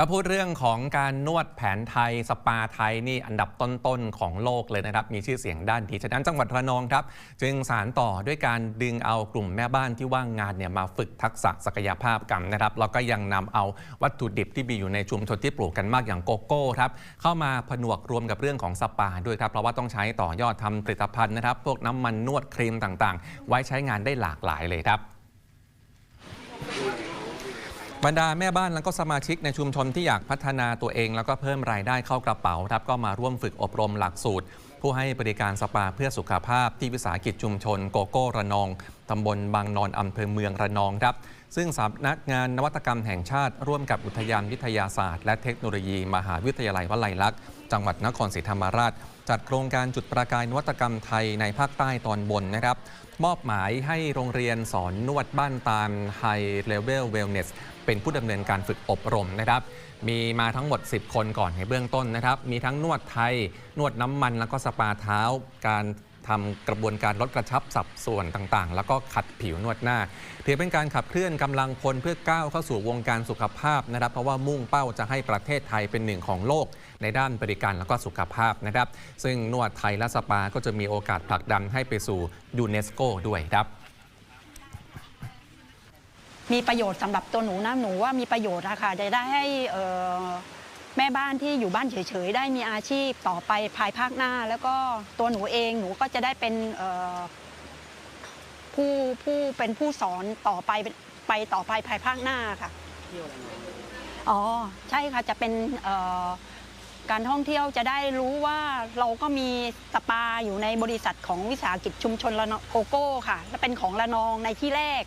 ถ้าพูดเรื่องของการนวดแผนไทยสปาไทยนี่อันดับต้นๆของโลกเลยนะครับ มีชื่อเสียงด้านดีฉะนั้นจังหวัดระนองครับ จึงสารต่อด้วยการดึงเอากลุ่มแม่บ้านที่ว่างงานเนี่ยมาฝึกทักษะศักยภาพกันนะครับแล้วก็ยังนำเอาวัตถุดิบที่มีอยู่ในชุมชนที่ปลูกกันมากอย่างโกโก้ครับเข้ามาผนวกรวมกับเรื่องของสปาด้วยครับเพราะว่าต้องใช้ต่อยอดทำผลิตภัณฑ์นะครับ พวกน้ำมันนวดครีมต่างๆ ไว้ใช้งานได้หลากหลายเลยครับ บรรดาแม่บ้านแล้วก็สมาชิกในชุมชนที่อยากพัฒนาตัวเอง แล้วก็เพิ่มรายได้เข้ากระเป๋าครับก็มาร่วมฝึกอบรมหลักสูตร ผู้ให้บริการสปาเพื่อสุขภาพที่วิสาหกิจชุมชนโกโก้ระนองตำบลบางนอนอำเภอเมืองระนองครับ ซึ่งสำนักงานนวัตกรรมแห่งชาติ ร่วมกับอุทยานวิทยาศาสตร์ และเทคโนโลยี มหาวิทยาลัยวลัยลักษณ์จังหวัดนครศรีธรรมราช จัดโครงการจุดประกายนวัตกรรมไทยในภาคใต้ตอนบนนะครับ มอบหมายให้โรงเรียนสอนนวดบ้านตาม High Level Wellness เป็นผู้ดำเนินการฝึกอบรมนะครับ มีมาทั้งหมด 10 คนก่อนในเบื้องต้นนะครับ มีทั้งนวดไทย นวดน้ำมันแล้วก็สปาเท้าการทำกระบวนการลดกระชับสับส่วนต่างๆ แล้วก็ขัดผิวนวดหน้าถือเป็นการขับเคลื่อนกำลังพลเพื่อก้าวเข้าสู่วงการสุขภาพนะครับ เพราะว่ามุ่งเป้าจะให้ประเทศไทยเป็นหนึ่งของโลก ในด้านบริการแล้วก็สุขภาพนะครับ ซึ่งนวดไทยและสปาก็จะมีโอกาสผลักดันให้ไปสู่ยูเนสโกด้วยครับ มีประโยชน์สำหรับตัวหนูนะหนูว่ามีประโยชน์อะค่ะจะได้ให้เอ่อแม่บ้านที่อยู่บ้านเฉยๆ ได้มีอาชีพต่อไปภายภาคหน้า แล้วก็ตัวหนูเองหนูก็จะได้เป็นเอ่อผู้ผู้เป็นผู้สอนต่อไปไปต่อไปภายภาคหน้าค่ะอ๋อใช่ค่ะจะเป็นเอ่อการท่องเที่ยวจะได้รู้ว่าเราก็มีสปาอยู่ในบริษัทของวิสาหกิจชุมชนระนองโกโก้ค่ะ และเป็นของระนองในที่แรก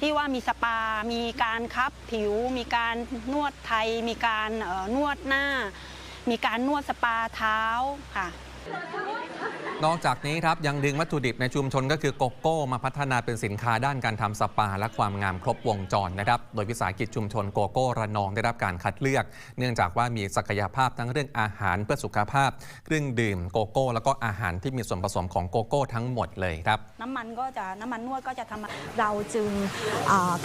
ที่ว่ามีสปา มีการคับผิว มีการนวดไทย มีการนวดหน้า มีการนวดสปาเท้าค่ะ นอกจากนี้ครับยังดึงวัตถุดิบในชุมชนก็คือโกโก้มาพัฒนาเป็นสินค้าด้านการทำสปา และความงามครบวงจรนะครับ โดยวิสาหกิจชุมชนโกโก้ระนองได้รับการคัดเลือก เนื่องจากว่ามีศักยภาพทั้งเรื่องอาหารเพื่อสุขภาพ เครื่องดื่มโกโก้ แล้วก็อาหารที่มีส่วนผสมของโกโก้ทั้งหมดเลยครับ น้ำมันก็จะน้ำมันนวดก็จะทำเราจึง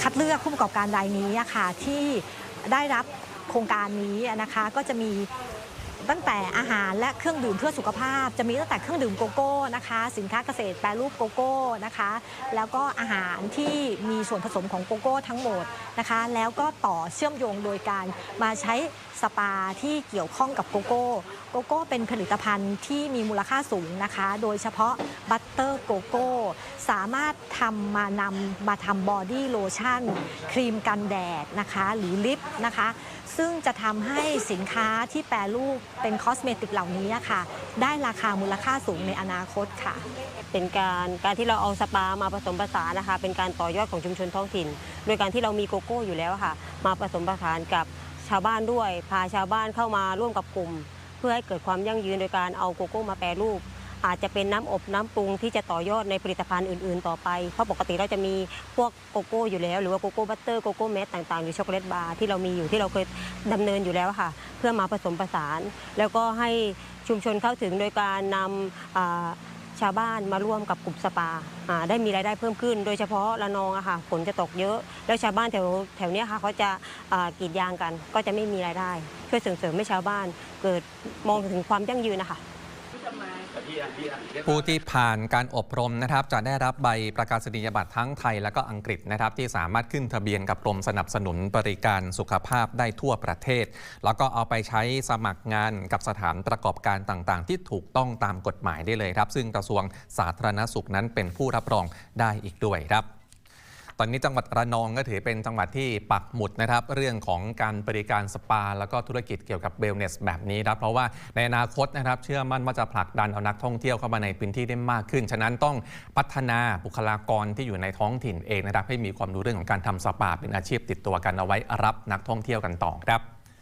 คัดเลือกผู้ประกอบการรายนี้ค่ะที่ได้รับโครงการนี้นะคะก็จะมี ตั้งแต่อาหารและเครื่องดื่มเพื่อสุขภาพ จะมีตั้งแต่เครื่องดื่มโกโก้นะคะ สินค้าเกษตรแปรรูปโกโก้นะคะ แล้วก็อาหารที่มีส่วนผสมของโกโก้ทั้งหมดนะคะ แล้วก็ต่อเชื่อมโยงโดยการมาใช้สปาที่เกี่ยวข้องกับโกโก้โกโก้เป็นผลิตภัณฑ์ที่มีมูลค่าสูงนะคะ โดยเฉพาะบัตเตอร์โกโก้สามารถทำมานำมาทำบอดี้โลชั่น ครีมกันแดดนะคะ หรือลิปนะคะ ซึ่งจะทำให้สินค้าที่แปรรูปเป็นคอสเมติกเหล่านี้ค่ะ ได้ราคามูลค่าสูงในอนาคตค่ะ เป็นการการที่เราเอาสปามาผสมผสานนะคะ เป็นการต่อยอดของชุมชนท้องถิ่น โดยการที่เรามีโกโก้อยู่แล้วค่ะ มาผสมผสานกับชาวบ้านด้วย พาชาวบ้านเข้ามาร่วมกับกลุ่ม เพื่อให้เกิดความยั่งยืนโดยการเอาโกโก้มาแปรรูป อาจจะเป็นน้ำอบน้ำปรุงที่จะต่อยอดในผลิตภัณฑ์อื่น ๆ ต่อไป เพราะปกติเราจะมีพวกโกโก้อยู่แล้ว หรือว่าโกโก้บัตเตอร์โกโก้เมสต่างๆหรือช็อกโกแลตบาร์ที่เรามีอยู่ที่เราเคยดำเนินอยู่แล้วค่ะ เพื่อมาผสมผสาน แล้วก็ให้ชุมชนเข้าถึงโดยการนำชาวบ้านมาร่วมกับกลุ่มสปาได้มีรายได้เพิ่มขึ้น โดยเฉพาะระนองอะค่ะฝนจะตกเยอะ แล้วชาวบ้านแถวแถวนี้ค่ะเขาจะกรีดยางกัน ก็จะไม่มีรายได้ ช่วยส่งเสริมให้ชาวบ้านเกิดมองถึงความยั่งยืนนะคะ ผู้ที่ผ่านการอบรมนะครับ จะได้รับใบประกาศนียบัตรทั้งไทยและก็อังกฤษนะครับ ที่สามารถขึ้นทะเบียนกับกรมสนับสนุนบริการสุขภาพได้ทั่วประเทศ แล้วก็เอาไปใช้สมัครงานกับสถานประกอบการต่างๆ ที่ถูกต้องตามกฎหมายได้เลยครับ ซึ่งกระทรวงสาธารณสุขนั้นเป็นผู้รับรองได้อีกด้วยครับ ตอนนี้จังหวัดระนองก็ถือเป็นจังหวัดที่ปักหมุดนะครับ เรื่องของการบริการสปา แล้วก็ธุรกิจเกี่ยวกับเบลเนสแบบนี้ครับเพราะว่าในอนาคตนะครับ เชื่อมั่นว่าจะผลักดันเอานักท่องเที่ยวเข้ามาในพื้นที่ได้มากขึ้น ฉะนั้นต้องพัฒนาบุคลากรที่อยู่ในท้องถิ่นเองนะครับให้มีความรู้เรื่องของการทำสปาเป็นอาชีพติดตัวกันเอาไว้รับนักท่องเที่ยวกันต่อครับ